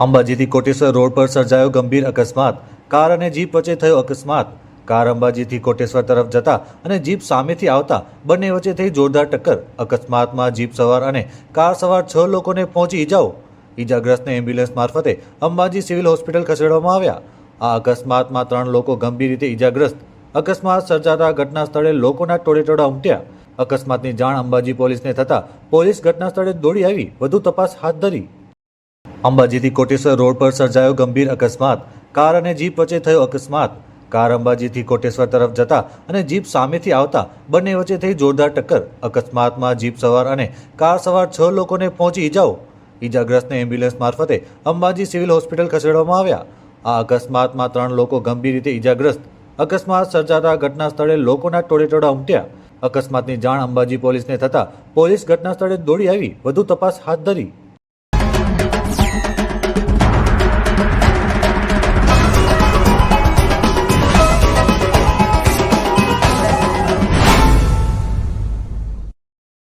અંબાજીથી Koteshwar road પર સર્જાયો ગંભીર અકસ્માત. કાર અને જીપ વચ્ચે થયો અકસ્માત. કાર અંબાજીથી કોટેશ્વર તરફ જતા અને જીપ સામેથી આવતા બંને વચ્ચે થઈ જોરદાર ટક્કર. અકસ્માતમાં જીપ સવાર અને કાર સવાર છ લોકોને પહોંચી ઇજાઓ. ઇજાગ્રસ્તને એમ્બ્યુલન્સ મારફતે અંબાજી સિવિલ હોસ્પિટલ ખસેડવામાં આવ્યા. આ અકસ્માતમાં ત્રણ લોકો ગંભીર રીતે ઇજાગ્રસ્ત. અકસ્માત સર્જાતા ઘટના સ્થળે લોકોના ટોળેટોળા ઉમટ્યા. અકસ્માતની જાણ અંબાજી પોલીસને થતાં પોલીસ ઘટના સ્થળે દોડી આવી. વધુ તપાસ હાથ ધરી. અંબાજીથી કોટેશ્વર રોડ પર સર્જાયો ગંભીર અકસ્માત. કાર અને જીપ વચ્ચે થયો અકસ્માત. કાર અંબાજીથી કોટેશ્વર તરફ જતા અને જીપ સામેથી આવતા બંને વચ્ચે થઈ જોરદાર ટક્કર. અકસ્માતમાં જીપ સવાર અને કાર સવાર છ લોકોને પહોંચી ઇજાઓ. ઇજાગ્રસ્તને એમ્બ્યુલન્સ મારફતે અંબાજી સિવિલ હોસ્પિટલ ખસેડવામાં આવ્યા. આ અકસ્માતમાં ત્રણ લોકો ગંભીર રીતે ઇજાગ્રસ્ત. અકસ્માત સર્જાતા ઘટના સ્થળે લોકોના ટોળેટોળા ઉમટ્યા. અકસ્માતની જાણ અંબાજી પોલીસને થતાં પોલીસ ઘટના સ્થળે દોડી આવી. વધુ તપાસ હાથ ધરી.